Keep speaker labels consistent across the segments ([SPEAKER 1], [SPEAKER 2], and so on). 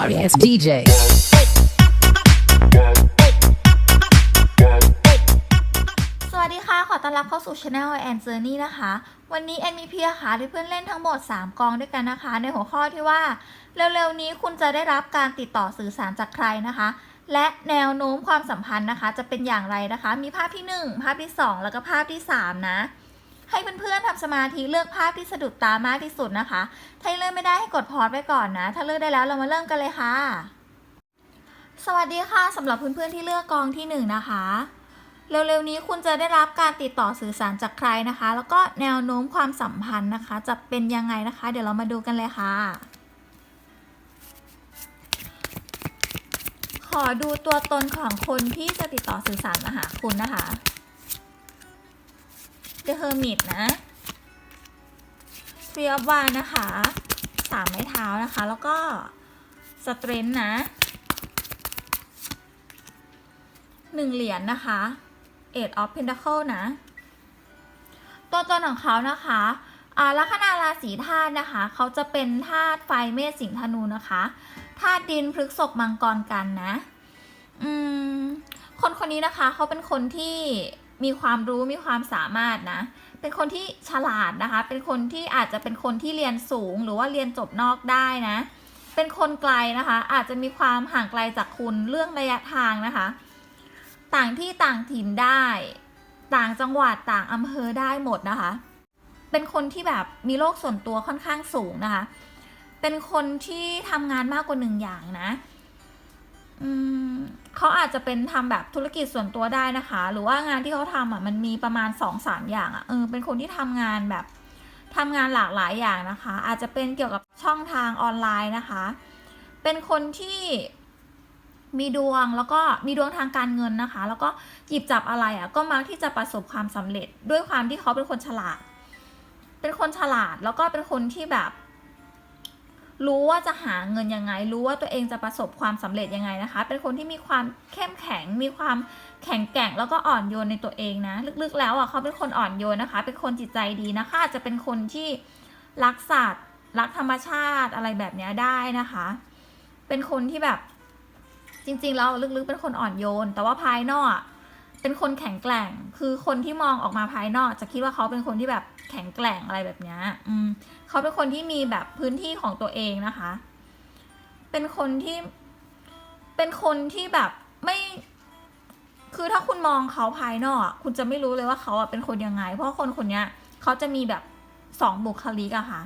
[SPEAKER 1] sorry ass DJ.
[SPEAKER 2] สวัสดีค่ะ ขอต้อนรับเข้าสู่ช anel แอนเจอร์นี่นะคะ วันนี้แอนมีเพียค่ะที่เพื่อนเล่นทั้งหมด 3 กองด้วยกันนะคะ ในหัวข้อที่ว่า เร็วๆนี้คุณจะได้รับการติดต่อสื่อสารจากใครนะคะ และแนวโน้มความสัมพันธ์นะคะ จะเป็นอย่างไรนะคะ มีภาพที่ 1 ภาพที่ 2 แล้วก็ภาพที่ 3 นะ ให้เพื่อนๆทำสมาธิเลือกภาพที่สะดุดตามากที่สุดนะคะ ถ้าเลือกไม่ได้ให้กดพอสไว้ก่อนนะ ถ้าเลือกได้แล้วเรามาเริ่มกันเลยค่ะ สวัสดีค่ะสำหรับเพื่อนๆที่เลือกกองที่หนึ่งนะคะเร็วๆนี้คุณจะได้รับการติดต่อสื่อสารจากใครนะคะ แล้วก็แนวโน้มความสัมพันธ์นะคะ จะเป็นยังไงนะคะ เดี๋ยวเรามาดูกันเลยค่ะ ขอดูตัวตนของคนที่จะติดต่อสื่อสารมาหาคุณนะคะ The Hermit นะ Three of Wands นะคะสามไม้เท้านะคะ แล้วก็ Strength นะหนึ่งเหรียญนะคะ Eight of Pentacle นะ ตัวตนของเขานะคะอ่าลัคนาราศีธาตุนะคะ เขาจะเป็นธาตุไฟเมษสิงธนูนะคะธาตุดินพฤกษกมังกรกันนะ อืม คนคนนี้นะคะ เขาเป็นคนที่ มีความรู้มีความสามารถนะ เป็นคนที่ฉลาดนะคะ เป็นคนที่อาจจะเป็นคนที่เรียนสูงหรือว่าเรียนจบนอกได้นะ เป็นคนไกลนะคะ อาจจะมีความห่างไกลจากคุณเรื่องระยะทางนะคะ ต่างที่ต่างถิ่นได้ ต่างจังหวัดต่างอำเภอได้หมดนะคะ เป็นคนที่แบบมีโลกส่วนตัวค่อนข้างสูงนะคะ เป็นคนที่ทำงานมากกว่าหนึ่งอย่างนะ อืม เขาอาจจะเป็นทำแบบธุรกิจส่วนตัวได้นะคะ หรือว่างานที่เขาทำอะมันมีประมาณสองสามอย่างอะเออเป็นคนที่ทำงานแบบทำงานหลากหลายอย่างนะคะ อาจจะเป็นเกี่ยวกับช่องทางออนไลน์นะคะ เป็นคนที่มีดวงแล้วก็มีดวงทางการเงินนะคะ แล้วก็หยิบจับอะไรอะก็มักที่จะประสบความสำเร็จ ด้วยความที่เขาเป็นคนฉลาด เป็นคนฉลาดแล้วก็เป็นคนที่แบบ รู้ว่าจะหาเงินยังไง รู้ว่าตัวเองจะประสบความสำเร็จยังไงนะคะ เป็นคนที่มีความเข้มแข็ง มีความแข็งแกร่งแล้วก็อ่อนโยนในตัวเองนะ ลึกๆ แล้วอะเขาเป็นคนอ่อนโยนนะคะ เป็นคนจิตใจดีนะคะ อาจจะเป็นคนที่รักสัตว์รักธรรมชาติอะไรแบบเนี้ยได้นะคะ เป็นคนที่แบบจริงๆแล้วลึกๆ เป็นคนอ่อนโยน แต่ว่าภายนอกอะ เป็นคนแข็งแกร่ง คือคนที่มองออกมาภายนอก จะคิดว่าเขาเป็นคนที่แบบแข็งแกร่งอะไรแบบนี้อืมเขาเป็นคนที่มีแบบพื้นที่ของตัวเองนะคะ เป็นคนที่ เป็นคนที่แบบไม่ คือถ้าคุณมองเขาภายนอก คุณจะไม่รู้เลยว่าเขาอะเป็นคนยังไง เพราะคนคนนี้เขาจะมีแบบสองบุคลิกอะค่ะ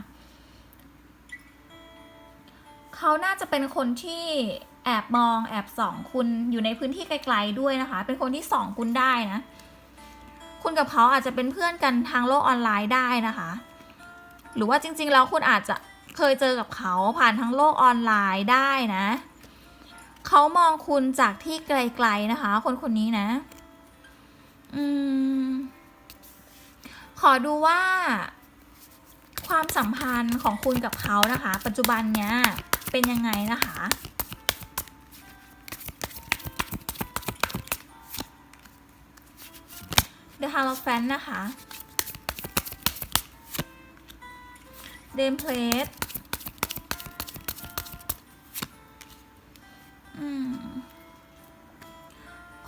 [SPEAKER 2] เขาน่าจะเป็นคนที่ แอบมองแอบส่องคุณอยู่ในพื้นที่ไกลๆด้วยนะคะ เป็นคนที่ส่องคุณได้นะ คุณกับเขาอาจจะเป็นเพื่อนกันทางโลกออนไลน์ได้นะคะ หรือว่าจริง ๆ แล้วคุณอาจจะเคยเจอกับเขาผ่านทางโลกออนไลน์ได้นะ เขามองคุณจากที่ไกลๆนะคะ คนคนนี้นะ อืม ขอดูว่า ความสัมพันธ์ของคุณกับเขานะคะ ปัจจุบันเนี้ยเป็นยังไงนะคะ The h a l o f a n นะคะเดมเพลท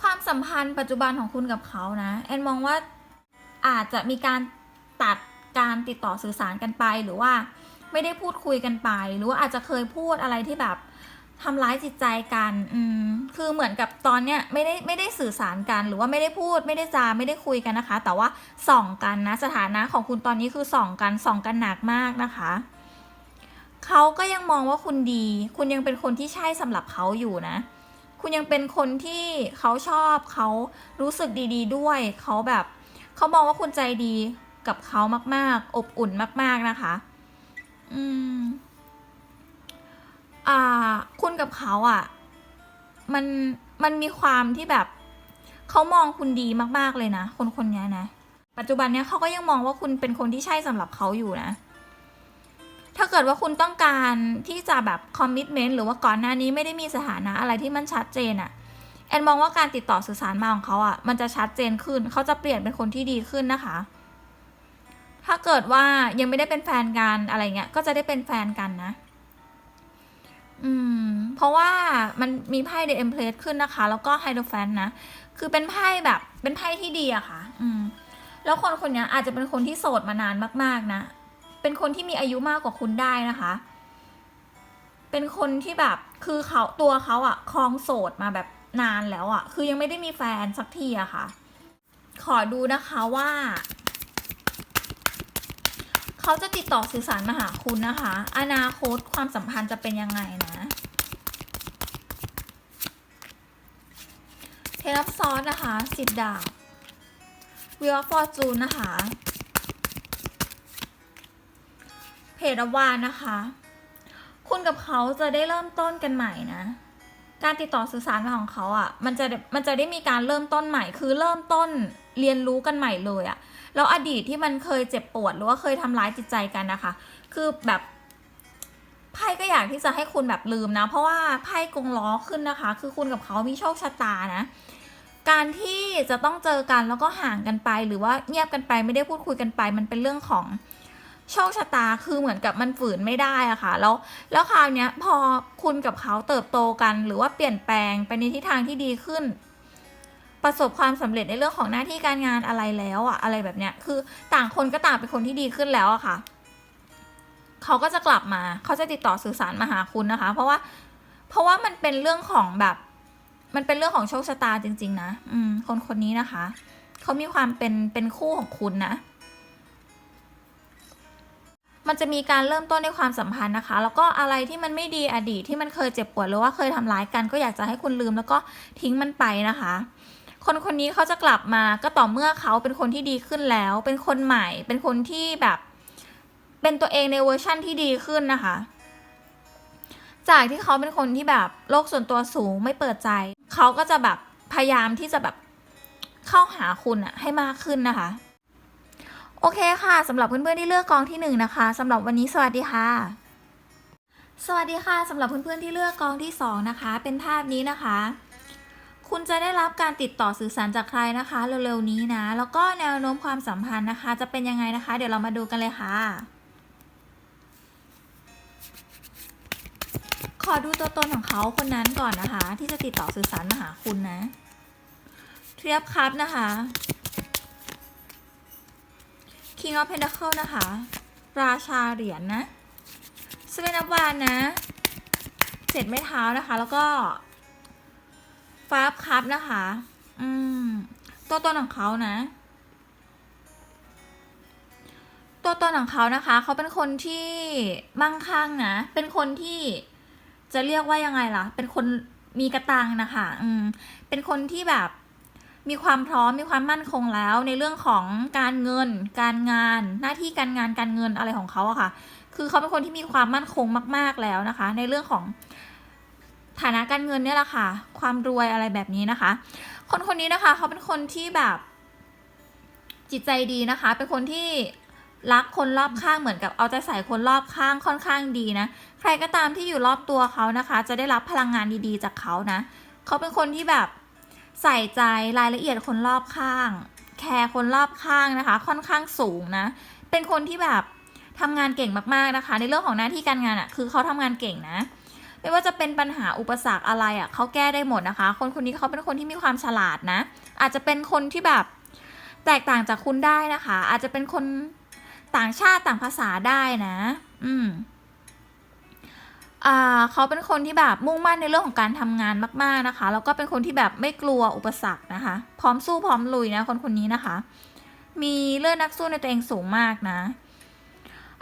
[SPEAKER 2] ความสัมพันธ์ปัจจุบันของคุณกับเขานะ แอนมองว่าอาจจะมีการตัดการติดต่อสื่อสารกันไปหรือว่าไม่ได้พูดคุยกันไป หรือว่าอาจจะเคยพูดอะไรที่แบบ ทำร้ายจิตใจกัน อืม คือเหมือนกับตอนเนี้ยไม่ได้ไม่ได้สื่อสารกัน หรือว่าไม่ได้พูด ไม่ได้จาไม่ได้คุยกันนะคะ แต่ว่าส่องกันนะสถานะของคุณตอนนี้คือส่องกันส่องกันหนักมากนะคะเขาก็ยังมองว่าคุณดี คุณยังเป็นคนที่ใช่สำหรับเขาอยู่นะ คุณยังเป็นคนที่เขาชอบเขารู้สึกดีๆด้วยเขาแบบเขามองว่าคุณใจดีกับเขามาก ๆ อบอุ่นมาก ๆนะคะ อืม อ่า คุณกับเขาอะ มันมันมีความที่แบบเขามองคุณดีมากๆเลยนะ คนคนนี้นะ ปัจจุบันเนี้ยเขาก็ยังมองว่าคุณเป็นคนที่ใช่สำหรับเขาอยู่นะ ถ้าเกิดว่าคุณต้องการที่จะแบบคอมมิชเมนต์หรือว่าก่อนหน้านี้ไม่ได้มีสถานะอะไรที่มันชัดเจนอะแอนมองว่าการติดต่อสื่อสารมาของเขาอะมันจะชัดเจนขึ้น เขาจะเปลี่ยนเป็นคนที่ดีขึ้นนะคะ ถ้าเกิดว่ายังไม่ได้เป็นแฟนกันอะไรเงี้ย ก็จะได้เป็นแฟนกันนะ อืม เพราะว่ามันมีไพ่เด e เอ็มเพลสขึ้นนะคะ แล้วก็ไฮโดรแฟนนะ คือเป็นไพ่แบบเป็นไพ่ที่ดีอะค่ะ อืม แล้วคนคนนี้อาจจะเป็นคนที่โสดมานานมาก ๆ นะ เป็นคนที่มีอายุมากกว่าคุณได้นะคะ เป็นคนที่แบบคือเขาตัวเขาอะครองโสดมาแบบนานแล้วอะคือยังไม่ได้มีแฟนสักทีอะค่ะ ขอดูนะคะว่า เขาจะติดต่อสื่อสารมาหาคุณนะคะ อนาคตความสัมพันธ์จะเป็นยังไงนะ เทนับซอสนะคะสิบดาบวิวฟอร์จูนนะคะเพจวานนะคะ คุณกับเขาจะได้เริ่มต้นกันใหม่นะการติดต่อสื่อสารของเขาอะ่ะ มันจะมันจะได้มีการเริ่มต้นใหม่ คือเริ่มต้นเรียนรู้กันใหม่เลยอะ่ะ แล้วอดีตที่มันเคยเจ็บปวดหรือว่าเคยทำร้ายจิตใจกันนะคะ คือแบบไพ่ก็อยากที่จะให้คุณแบบลืมนะ เพราะว่าไพ่กงล้อขึ้นนะคะ คือคุณกับเขามีโชคชะตานะ การที่จะต้องเจอกันแล้วก็ห่างกันไป หรือว่าเงียบกันไปไม่ได้พูดคุยกันไป มันเป็นเรื่องของโชคชะตาคือเหมือนกับมันฝืนไม่ได้อะค่ะ แล้วแล้วคราวเนี้ยพอคุณกับเขาเติบโตกัน หรือว่าเปลี่ยนแปลงไปในทิศทางที่ดีขึ้น ประสบความสำเร็จในเรื่องของหน้าที่การงานอะไรแล้วอะอะไรแบบเนี้ยคือต่างคนก็ต่างเป็นคนที่ดีขึ้นแล้วอะค่ะ เขาก็จะกลับมาเขาจะติดต่อสื่อสารมาหาคุณนะคะ เพราะว่าเพราะว่ามันเป็นเรื่องของแบบ มันเป็นเรื่องของโชคชะตาจริง ๆ นะอืม คนคนนี้นะคะ เขามีความเป็นเป็นคู่ของคุณนะมันจะมีการเริ่มต้นในความสัมพันธ์นะคะ แล้วก็อะไรที่มันไม่ดีอดีตที่มันเคยเจ็บปวดหรือว่าเคยทำร้ายกัน ก็อยากจะให้คุณลืมแล้วก็ทิ้งมันไปนะคะ คนคนนี้เขาจะกลับมาก็ต่อเมื่อเขาเป็นคนที่ดีขึ้นแล้ว เป็นคนใหม่ เป็นคนที่แบบ เป็นตัวเองในเวอร์ชั่นที่ดีขึ้นนะคะ จากที่เขาเป็นคนที่แบบโลกส่วนตัวสูงไม่เปิดใจ เขาก็จะแบบพยายามที่จะแบบเข้าหาคุณอะให้มากขึ้นนะคะ โอเคค่ะสำหรับเพื่อนๆที่เลือกกองที่หนึ่งนะคะสำหรับวันนี้สวัสดีค่ะสวัสดีค่ะสำหรับเพื่อนๆที่เลือกกองที่สองนะคะ เป็นภาพนี้นะคะ คุณจะได้รับการติดต่อสื่อสารจากใครนะคะ เร็วๆนี้นะ แล้วก็แนวโน้มความสัมพันธ์นะคะ จะเป็นยังไงนะคะ เดี๋ยวเรามาดูกันเลยค่ะ ขอดูตัวตนของเขาคนนั้นก่อนนะคะ ที่จะติดต่อสื่อสารมาหาคุณนะ เทียบครับนะคะ King of Pentacle นะคะ ราชาเหรียญนะสเปนับวานนะเจ็ดไม้เท้านะคะ แล้วก็ ฟ้าคัพนะคะ อืม ตัวตนของเขานะ ตัวตนของเขานะคะ เขาเป็นคนที่มั่งคั่งนะ เป็นคนที่จะเรียกว่ายังไงล่ะ เป็นคนมีกระตังนะคะ อืม เป็นคนที่แบบมีความพร้อมมีความมั่นคงแล้วในเรื่องของการเงิน การงาน หน้าที่การงานการเงินอะไรของเขาอะค่ะ คือเขาเป็นคนที่มีความมั่นคงมาก ๆแล้วนะคะ ในเรื่องของ ฐานะการเงินเนี่ยแหละค่ะ ความรวยอะไรแบบนี้นะคะ คนคนนี้นะคะเขาเป็นคนที่แบบจิตใจดีนะคะ เป็นคนที่รักคนรอบข้างเหมือนกับเอาใจใส่คนรอบข้างค่อนข้างดีนะ ใครก็ตามที่อยู่รอบตัวเขานะคะ จะได้รับพลังงานดีๆ จากเขานะ เขาเป็นคนที่แบบใส่ใจรายละเอียดคนรอบข้าง แคร์คนรอบข้างนะคะ ค่อนข้างสูงนะ เป็นคนที่แบบทำงานเก่งมากๆนะคะ ในเรื่องของหน้าที่การงานอะ่ะ คือเขาทำงานเก่งนะ ไม่ว่าจะเป็นปัญหาอุปสรรคอะไรอะ่ะเขาแก้ได้หมดนะคะ คนคนนี้เขาเป็นคนที่มีความฉลาดนะ อาจจะเป็นคนที่แบบแตกต่างจากคุณได้นะคะ อาจจะเป็นคนต่างชาติต่างภาษาได้นะ อืมอ่าเขาเป็นคนที่แบบมุ่งมั่นในเรื่องของการทำงานมาก ๆนะคะ แล้วก็เป็นคนที่แบบไม่กลัวอุปสรรคนะคะ พร้อมสู้พร้อมลุยนะคนคนนี้นะคะ มีเลือดนักสู้ในตัวเองสูงมากนะ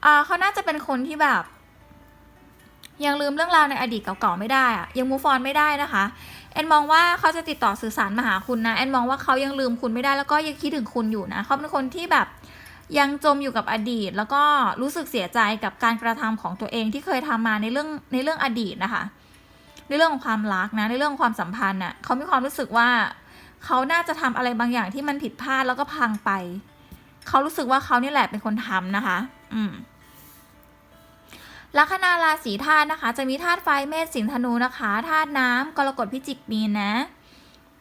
[SPEAKER 2] อ่าเขาน่าจะเป็นคนที่แบบ ยังลืมเรื่องราวในอดีตเก่าๆไม่ได้อะยังมูฟออนไม่ได้นะคะแอนมองว่าเขาจะติดต่อสื่อสารมาหาคุณนะแอนมองว่าเขายังลืมคุณไม่ได้แล้วก็ยังคิดถึงคุณอยู่นะเขาเป็นคนที่แบบยังจมอยู่กับอดีต แล้วก็รู้สึกเสียใจกับการกระทำของตัวเองที่เคยทำมาในเรื่องในเรื่องอดีตนะคะ ในเรื่องของความรักนะในเรื่องของความสัมพันธ์น่ะเขามีความรู้สึกว่าเขาน่าจะทำอะไรบางอย่างที่มันผิดพลาดแล้วก็พังไป เขารู้สึกว่าเขานี่แหละเป็นคนทำนะคะ อืม ลัคนาราศีธาตุนะคะ จะมีธาตุไฟเมษสิงห์ธนูนะคะธาตุน้ำกรกฎพิจิกมีนนะ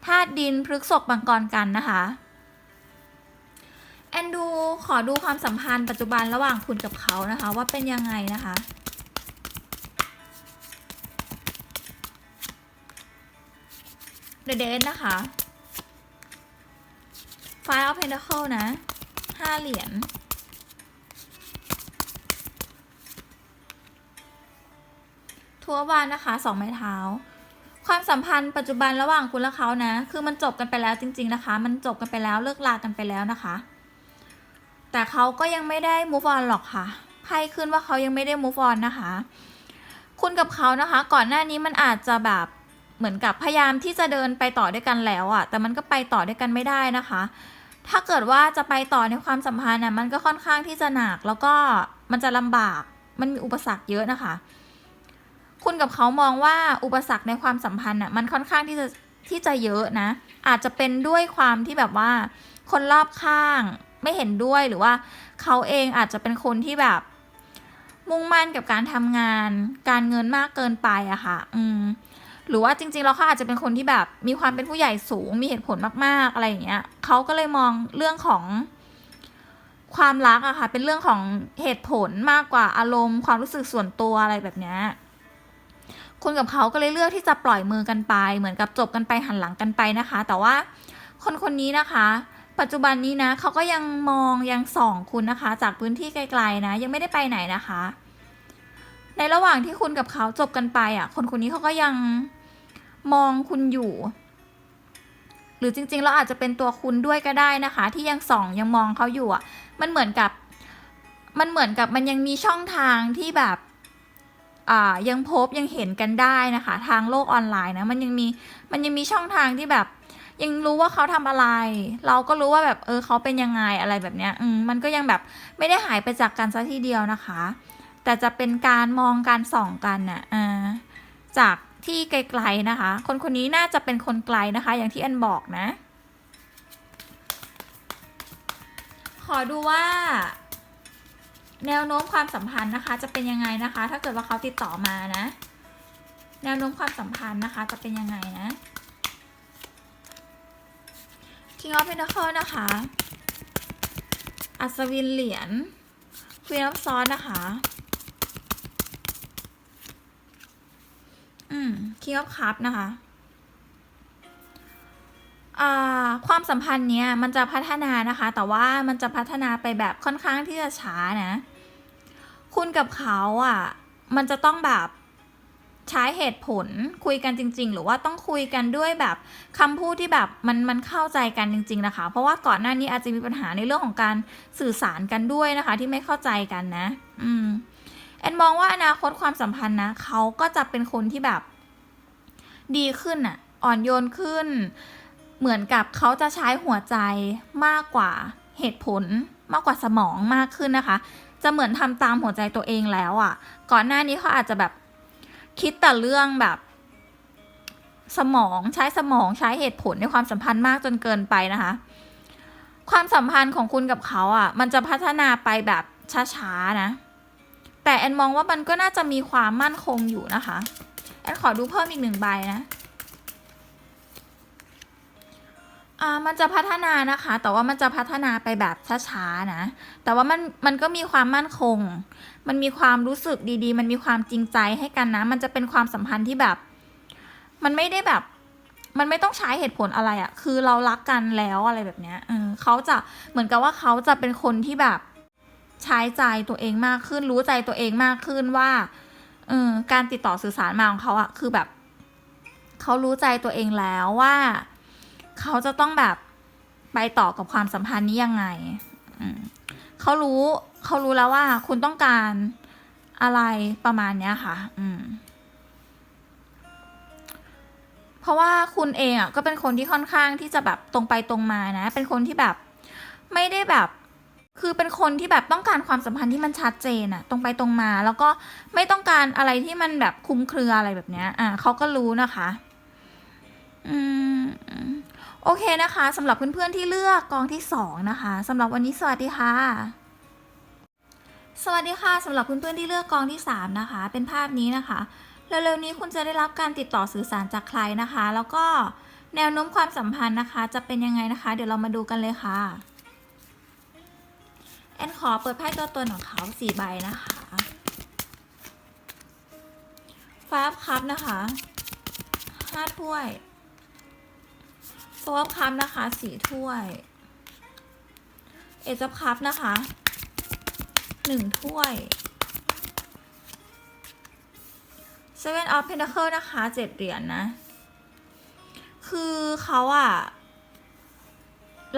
[SPEAKER 2] ธาตุดินพฤกษบมังกรกันนะคะแอนดูขอดูความสัมพันธ์ปัจจุบันระหว่างคุณกับเขานะคะ ว่าเป็นยังไงนะคะเดเดนนะคะไฟล์ออฟเพนเดอร์เคิลนะห้าเหรียญ ทัววานนะคะสองไม้เท้า ความสัมพันธ์ปัจจุบันระหว่างคุณและเขานะ คือมันจบกันไปแล้วจริง ๆนะคะ มันจบกันไปแล้วเลิกลากันไปแล้วนะคะ แต่เขาก็ยังไม่ได้ move on หรอกค่ะไพ่ขึ้นว่าเขายังไม่ได้ move on นะคะ คุณกับเขานะคะ ก่อนหน้านี้มันอาจจะแบบเหมือนกับพยายามที่จะเดินไปต่อด้วยกันแล้วอะแต่มันก็ไปต่อด้วยกันไม่ได้นะคะ ถ้าเกิดว่าจะไปต่อในความสัมพันธ์น่ะมันก็ค่อนข้างที่จะหนักแล้วก็มันจะลำบาก มันมีอุปสรรคเยอะนะคะ คุณกับเขามองว่าอุปสรรคในความสัมพันธ์น่ะมันค่อนข้างที่จะที่จะเยอะนะ อาจจะเป็นด้วยความที่แบบว่า คนรอบข้างไม่เห็นด้วยหรือว่าเขาเองอาจจะเป็นคนที่แบบ มุ่งมั่นกับการทำงาน การเงินมากเกินไปอะค่ะ อืมหรือว่าจริงๆแล้วเขาอาจจะเป็นคนที่แบบมีความเป็นผู้ใหญ่สูงมีเหตุผลมากๆอะไรอย่างเงี้ยเขาก็เลยมองเรื่องของความรักอะค่ะ เป็นเรื่องของเหตุผลมากกว่าอารมณ์ ความรู้สึกส่วนตัวอะไรแบบเนี้ย คุณกับเขาก็เลยเลือกที่จะปล่อยมือกันไป เหมือนกับจบกันไปหันหลังกันไปนะคะ แต่ว่าคนคนนี้นะคะ ปัจจุบันนี้นะเขาก็ยังมองยังส่องคุณนะคะ จากพื้นที่ไกลๆนะ ยังไม่ได้ไปไหนนะคะ ในระหว่างที่คุณกับเขาจบกันไปอะ คนคนนี้เขาก็ยังมองคุณอยู่ หรือจริงๆแล้วอาจจะเป็นตัวคุณด้วยก็ได้นะคะ ที่ยังส่องยังมองเขาอยู่อะ มันเหมือนกับ มันเหมือนกับมันยังมีช่องทางที่แบบ ยังพบยังเห็นกันได้นะคะ ทางโลกออนไลน์นะมันยังมีมันยังมีช่องทางที่แบบ ยังรู้ว่าเขาทำอะไร เราก็รู้ว่าแบบเออเขาเป็นยังไงอะไรแบบเนี้ยอืมมันก็ยังแบบไม่ได้หายไปจากกันซะทีเดียวนะคะ แต่จะเป็นการมองการส่องกันน่ะอ่าจากที่ไกลๆนะคะ คนคนนี้น่าจะเป็นคนไกลนะคะ อย่างที่แอนบอกนะ ขอดูว่า แนวโน้มความสัมพันธ์นะคะ จะเป็นยังไงนะคะ ถ้าเกิดว่าเขาติดต่อมานะ แนวโน้มความสัมพันธ์นะคะ จะเป็นยังไงนะ King of Pentacle นะคะ อัศวินเหรียญ Queen of Swords นะคะ อืม King of Cups นะคะความสัมพันธ์เนี้ยมันจะพัฒนานะคะ แต่ว่ามันจะพัฒนาไปแบบค่อนข้างที่จะช้านะ คุณกับเขาอะ มันจะต้องแบบใช้เหตุผลคุยกันจริง ๆ หรือว่าต้องคุยกันด้วยแบบคำพูดที่แบบมันมันเข้าใจกันจริง ๆ นะคะ เพราะว่าก่อนหน้านี้อาจจะมีปัญหาในเรื่องของการสื่อสารกันด้วยนะคะ ที่ไม่เข้าใจกันนะ อืมแอนมองว่าอนาคตความสัมพันธ์นะเขาก็จะเป็นคนที่แบบ ดีขึ้นอะ อ่อนโยนขึ้น เหมือนกับเขาจะใช้หัวใจมากกว่าเหตุผลมากกว่าสมองมากขึ้นนะคะ จะเหมือนทำตามหัวใจตัวเองแล้วอะ ก่อนหน้านี้เขาอาจจะแบบคิดแต่เรื่องแบบ สมองใช้สมองใช้เหตุผลในความสัมพันธ์มากจนเกินไปนะคะ ความสัมพันธ์ของคุณกับเขาอะ มันจะพัฒนาไปแบบช้าๆนะ แต่แอนมองว่ามันก็น่าจะมีความมั่นคงอยู่นะคะ แอนขอดูเพิ่มอีกหนึ่งใบนะ อ่ามันจะพัฒนานะคะ แต่ว่ามันจะพัฒนาไปแบบช้าๆนะ แต่ว่ามันมันก็มีความมั่นคง มันมีความรู้สึกดีๆ มันมีความจริงใจให้กันนะ มันจะเป็นความสัมพันธ์ที่แบบ มันไม่ได้แบบ มันไม่ต้องใช้เหตุผลอะไรอะคือเรารักกันแล้วอะไรแบบเนี้ยเออเขาจะเหมือนกับว่าเขาจะเป็นคนที่แบบใช้ใจตัวเองมากขึ้น รู้ใจตัวเองมากขึ้นว่าเออการติดต่อสื่อสารมาของเขาอะ คือแบบ เขารู้ใจตัวเองแล้วว่า เขาจะต้องแบบไปต่อกับความสัมพันธ์นี้ยังไงเขารู้เขารู้แล้วว่าคุณต้องการอะไรประมาณเนี้ยค่ะ อืม เพราะว่าคุณเองอะก็เป็นคนที่ค่อนข้างที่จะแบบตรงไปตรงมานะ เป็นคนที่แบบไม่ได้แบบ คือเป็นคนที่แบบต้องการความสัมพันธ์ที่มันชัดเจนอะตรงไปตรงมา แล้วก็ไม่ต้องการอะไรที่มันแบบคลุมเครืออะไรแบบเนี้ย อ่าเขาก็รู้นะคะ อืม โอเคนะคะสำหรับเพื่อนๆที่เลือกกองที่สองนะคะสำหรับวันนี้สวัสดีค่ะ สวัสดีค่ะสำหรับเพื่อนๆที่เลือกกองที่สามนะคะ เป็นภาพนี้นะคะเร็วๆนี้คุณจะได้รับการติดต่อสื่อสารจากใครนะคะ แล้วก็แนวโน้มความสัมพันธ์นะคะ จะเป็นยังไงนะคะ เดี๋ยวเรามาดูกันเลยค่ะแอนขอเปิดไพ่ตัวตนของเขาสี่ใบนะคะฟ้าคัพนะคะห้าถ้วย โฟร์คัพนะคะสีถ้วย เอจับคัพนะคะหนึ่งถ้วย Seven of Pentacle นะคะเจ็ดเหรียญนะ คือเขาอะ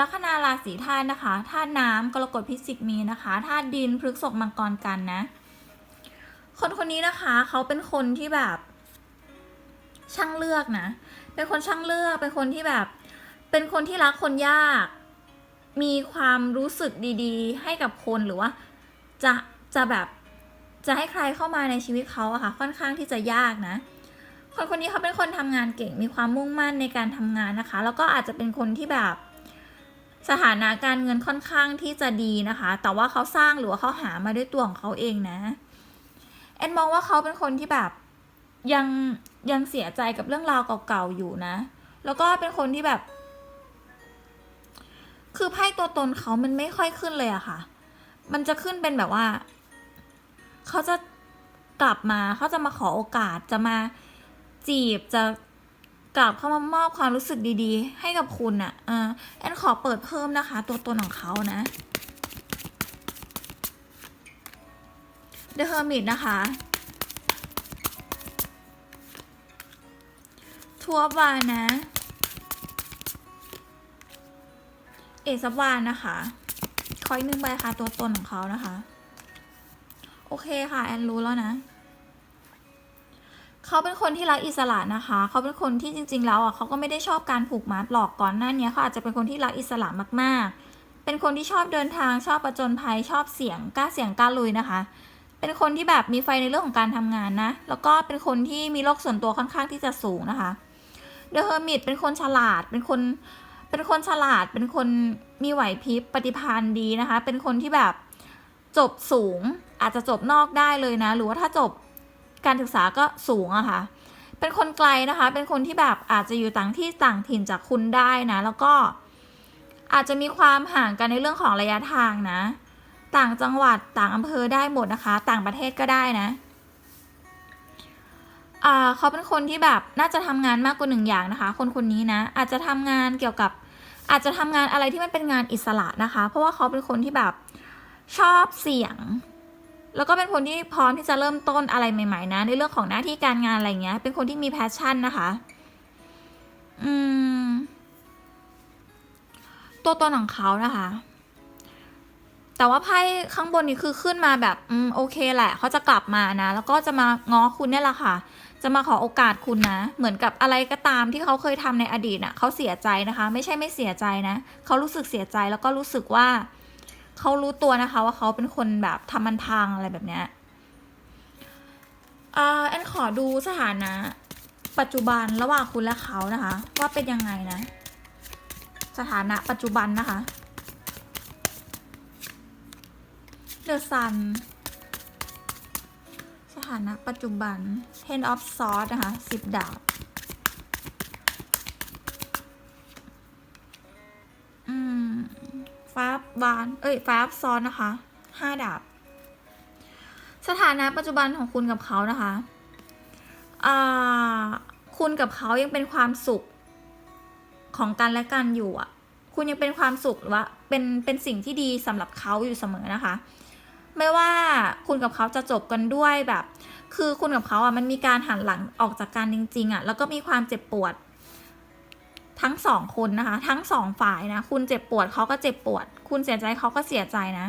[SPEAKER 2] ลัคนาราศีธาตุนะคะธาตุน้ำกรกฎพิจิกมีนะคะธาตุดินพฤกษกมังกรกันนะ คนคนนี้นะคะเขาเป็นคนที่แบบ ช่างเลือกนะ เป็นคนช่างเลือกเป็นคนที่แบบ เป็นคนที่รักคนยาก มีความรู้สึกดีๆ ให้กับคนหรือว่า จะจะแบบจะให้ใครเข้ามาในชีวิตเขาอะค่ะ ค่อนข้างที่จะยากนะ คนคนนี้เขาเป็นคนทำงานเก่ง มีความมุ่งมั่นในการทำงานนะคะ แล้วก็อาจจะเป็นคนที่แบบ สถานะการเงินค่อนข้างที่จะดีนะคะ แต่ว่าเขาสร้างหรือว่าเขาหามาด้วยตัวของเขาเองนะ แอนมองว่าเขาเป็นคนที่แบบยังยังเสียใจกับเรื่องราวเก่าๆอยู่นะ แล้วก็เป็นคนที่แบบ คือไพ่ตัวตนเขามันไม่ค่อยขึ้นเลยอะค่ะ มันจะขึ้นเป็นแบบว่า เขาจะกลับมาเขาจะมาขอโอกาสจะมาจีบจะกลับเข้ามามอบความรู้สึกดีๆ ให้กับคุณอะ่ะแอนขอเปิดเพิ่มนะคะ ตัวตนของเขานะ The Hermit นะคะ ทัวร์วานะ เอซับวานนะคะคอยหนึ่งใบค่ะ ตัวตนของเขานะคะ โอเคค่ะ แอนรู้แล้วนะ เขาเป็นคนที่รักอิสระนะคะ เขาเป็นคนที่จริง ๆ แล้วอะเขาก็ไม่ได้ชอบการผูกมัดหลอกก่อนหน้านี้เขาอาจจะเป็นคนที่รักอิสระมากๆ เป็นคนที่ชอบเดินทางชอบประจนภัยชอบเสี่ยงกล้าเสี่ยงกล้าลุยนะคะ เป็นคนที่แบบมีไฟในเรื่องของการทำงานนะ แล้วก็เป็นคนที่มีโลกส่วนตัวค่อนข้างที่จะสูงนะคะเดอะเฮอร์มิตเป็นคนฉลาด เป็นคน เป็นคนฉลาด เป็นคนมีไหวพริบปฏิภาณดีนะคะ เป็นคนที่แบบจบสูงอาจจะจบนอกได้เลยนะ หรือว่าถ้าจบการศึกษาก็สูงอะค่ะ เป็นคนไกลนะคะ เป็นคนที่แบบอาจจะอยู่ต่างที่ต่างถิ่นจากคุณได้นะ แล้วก็อาจจะมีความห่างกันในเรื่องของระยะทางนะ ต่างจังหวัดต่างอำเภอได้หมดนะคะ ต่างประเทศก็ได้นะ เขาเป็นคนที่แบบน่าจะทำงานมากกว่าหนึ่งอย่างนะคะ คนคนนี้นะอาจจะทำงานเกี่ยวกับอาจจะทำงานอะไรที่มันเป็นงานอิสระนะคะ เพราะว่าเขาเป็นคนที่แบบชอบเสี่ยง แล้วก็เป็นคนที่พร้อมที่จะเริ่มต้นอะไรใหม่ ๆ นะ ในเรื่องของหน้าที่การงานอะไรเงี้ย เป็นคนที่มีแพชชั่นนะคะ อืม ตัวตนของเขานะคะ แต่ว่าไพ่ข้างบนนี้คือขึ้นมาแบบ อืมโอเคแหละ เขาจะกลับมานะ แล้วก็จะมาง้อคุณเนี่ยแหละค่ะ จะมาขอโอกาสคุณนะ เหมือนกับอะไรก็ตามที่เขาเคยทำในอดีตน่ะเขาเสียใจนะคะ ไม่ใช่ไม่เสียใจนะเขารู้สึกเสียใจแล้วก็รู้สึกว่าเขารู้ตัวนะคะว่าเขาเป็นคนแบบทำมันทางอะไรแบบเนี้ยอ่าแอนขอดูสถานะ ปัจจุบันระหว่างคุณและเขานะคะ ว่าเป็นยังไงนะ สถานะปัจจุบันนะคะ The Sun ส ถานะปัจจุบัน Ten of Swords นะคะสิบดาบอืมฟ้าบาน เอ้ยฟ้าซ้อนนะคะห้าดาบ สถานะปัจจุบันของคุณกับเขานะคะคุณกับเขายังเป็นความสุขของกันและกันอยู่อะ คุณยังเป็นความสุขหรือว่าเป็นเป็นสิ่งที่ดีสำหรับเขาอยู่เสมอนะคะ ไม่ว่าคุณกับเขาจะจบกันด้วยแบบ คือคุณกับเขาอะมันมีการหันหลังออกจากกันจริง ๆอะแล้วก็มีความเจ็บปวด ทั้งสองคนนะคะ ทั้งสองฝ่ายนะคุณเจ็บปวดเขาก็เจ็บปวด คุณเสียใจเขาก็เสียใจนะ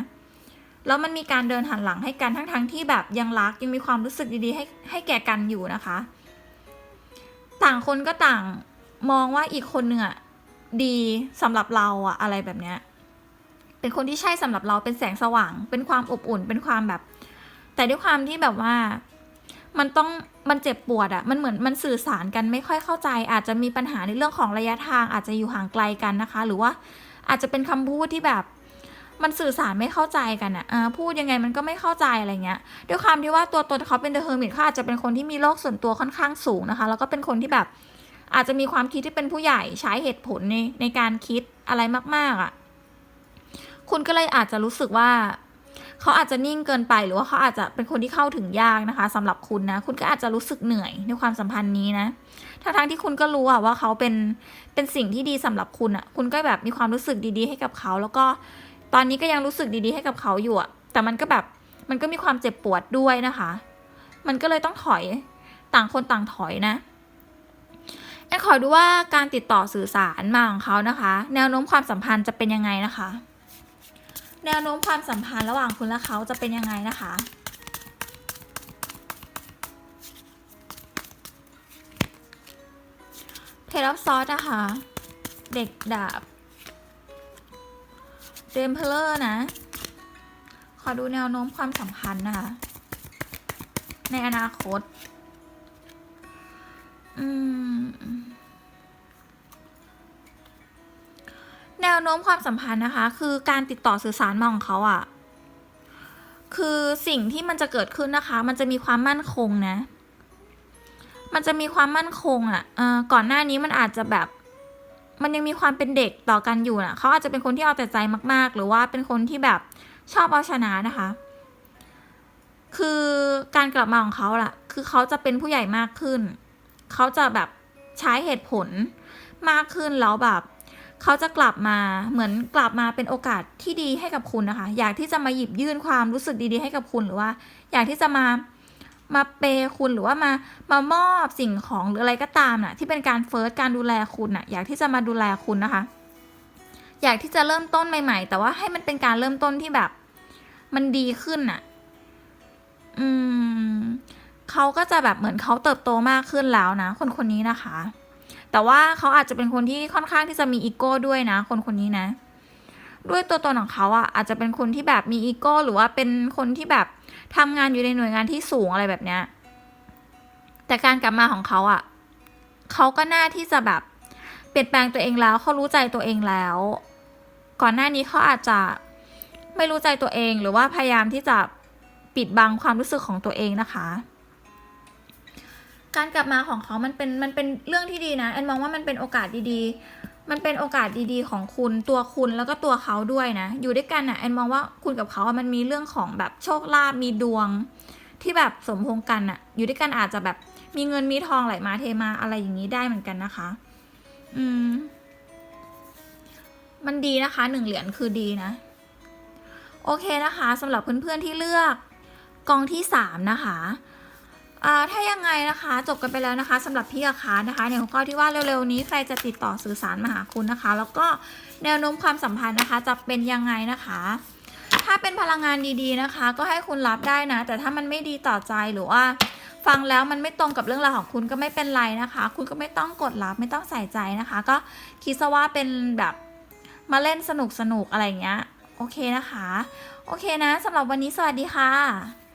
[SPEAKER 2] แล้วมันมีการเดินหันหลังให้กันทั้งๆทที่แบบยังรักยังมีความรู้สึกดีๆ ให้ให้แก่กันอยู่นะคะ ต่างคนก็ต่างมองว่าอีกคนหนึ่งอะดีสำหรับเราอะอะไรแบบเนี้ย เป็นคนที่ใช่สำหรับเราเป็นแสงสว่าง เป็นความอบอุ่น เป็นความแบบ แต่ด้วยความที่แบบว่ามันต้องมันเจ็บปวดอะมันเหมือนมันสื่อสารกันไม่ค่อยเข้าใจ อาจจะมีปัญหาในเรื่องของระยะทาง อาจจะอยู่ห่างไกลกันนะคะ หรือว่าอาจจะเป็นคำพูดที่แบบมันสื่อสารไม่เข้าใจกันอะ่ะพูดยังไงมันก็ไม่เข้าใจอะไรเงี้ย ด้วยความที่ว่าตัวตนเขาเป็นเดอะเฮอร์มิตเขาอาจจะเป็นคนที่มีโลกส่วนตัวค่อนข้างสูงนะคะ แล้วก็เป็นคนที่แบบอาจจะมีความคิดที่เป็นผู้ใหญ่ใช้เหตุผลในในการคิดอะไรมาก ๆอะ่ะ คุณก็เลยอาจจะรู้สึกว่าเขาอาจจะนิ่งเกินไปหรือว่าเขาอาจจะเป็นคนที่เข้าถึงยากนะคะสำหรับคุณนะ คุณก็อาจจะรู้สึกเหนื่อยในความสัมพันธ์นี้นะทั้งๆที่คุณก็รู้อะว่าเขาเป็นเป็นสิ่งที่ดีสำหรับคุณอะคุณก็แบบมีความรู้สึกดีๆ ให้กับเขา แล้วก็ตอนนี้ก็ยังรู้สึกดีๆ ให้กับเขาอยู่อะแต่มันก็แบบมันก็มีความเจ็บปวดด้วยนะคะ มันก็เลยต้องถอยต่างคนต่างถอยนะแอนขอดูว่าการติดต่อสื่อสารมาของเขานะคะ แนวโน้มความสัมพันธ์จะเป็นยังไงนะคะ แนวโน้มความสัมพันธ์ระหว่างคุณและเขาจะเป็นยังไงนะคะเพลอฟซอสนะคะ เด็กดาบเดมเพลอร์นะ ขอดูแนวโน้มความสัมพันธ์นะคะ ในอนาคต อืม นวโน้มความสัมพันธ์นะคะ คือการติดต่อสื่อสารมองเขาอะ่ะ คือสิ่งที่มันจะเกิดขึ้นนะคะ มันจะมีความมั่นคงนะ มันจะมีความมั่นคงอะ่ะเออก่อนหน้านี้มันอาจจะแบบ มันยังมีความเป็นเด็กต่อกันอยู่นะเขาอาจจะเป็นคนที่เอาแต่ใจมาก ๆ หรือว่าเป็นคนที่แบบชอบเอาชนะนะคะ คือการกลับมาของเขาล่ะ คือเขาจะเป็นผู้ใหญ่มากขึ้น เขาจะแบบใช้เหตุผลมากขึ้นแล้วแบบ เขาจะกลับมาเหมือนกลับมาเป็นโอกาสที่ดีให้กับคุณนะคะ อยากที่จะมาหยิบยื่นความรู้สึกดีๆ ให้กับคุณหรือว่า อยากที่จะมามาเปย์คุณหรือว่ามามามอบสิ่งของหรืออะไรก็ตามน่ะที่เป็นการเฟิร์สการดูแลคุณน่ะอยากที่จะมาดูแลคุณนะคะ อยากที่จะเริ่มต้นใหม่ ๆ แต่ว่าให้มันเป็นการเริ่มต้นที่แบบ มันดีขึ้นน่ะ อืมเขาก็จะแบบเหมือนเขาเติบโตมากขึ้นแล้วนะ คนคนนี้นะคะ แต่ว่าเขาอาจจะเป็นคนที่ค่อนข้างที่จะมีอีโก้ด้วยนะ คนคนนี้นะ ด้วยตัวตนของเขาอะอาจจะเป็นคนที่แบบมีอีโก้หรือว่าเป็นคนที่แบบทำงานอยู่ในหน่วยงานที่สูงอะไรแบบเนี้ยแต่การกลับมาของเขาอะเขาก็น่าที่จะแบบเปลี่ยนแปลงตัวเองแล้วเขารู้ใจตัวเองแล้ว ก่อนหน้านี้เขาอาจจะไม่รู้ใจตัวเองหรือว่าพยายามที่จะปิดบังความรู้สึกของตัวเองนะคะ การกลับมาของเขามันเป็นมันเป็นเรื่องที่ดีนะแอนมองว่ามันเป็นโอกาสดีๆ มันเป็นโอกาสดีๆ ของคุณตัวคุณแล้วก็ตัวเขาด้วยนะ อยู่ด้วยกันอะแอนมองว่าคุณกับเขาอะมันมีเรื่องของแบบโชคลาภมีดวง ที่แบบสมพงษ์กันอะ อยู่ด้วยกันอาจจะแบบมีเงินมีทองไหลมาเทมาอะไรอย่างนี้ได้เหมือนกันนะคะ อืม มันดีนะคะหนึ่งเหรียญคือดีนะ โอเคนะคะสำหรับเพื่อนๆที่เลือกกองที่สามนะคะ ถ้ายังไงนะคะจบกันไปแล้วนะคะสำหรับพี่อาคานะคะ ในหัวข้อที่ว่าเร็วๆนี้ใครจะติดต่อสื่อสารมาหาคุณนะคะ แล้วก็แนวโน้มความสัมพันธ์นะคะ จะเป็นยังไงนะคะ ถ้าเป็นพลังงานดีๆนะคะ ก็ให้คุณรับได้นะ แต่ถ้ามันไม่ดีต่อใจหรือว่า ฟังแล้วมันไม่ตรงกับเรื่องราวของคุณก็ไม่เป็นไรนะคะ คุณก็ไม่ต้องกดรับไม่ต้องใส่ใจนะคะ ก็คิดซะว่าเป็นแบบมาเล่นสนุกสนุกๆอะไรเงี้ยโอเคนะคะ โอเคนะสำหรับวันนี้สวัสดีค่ะ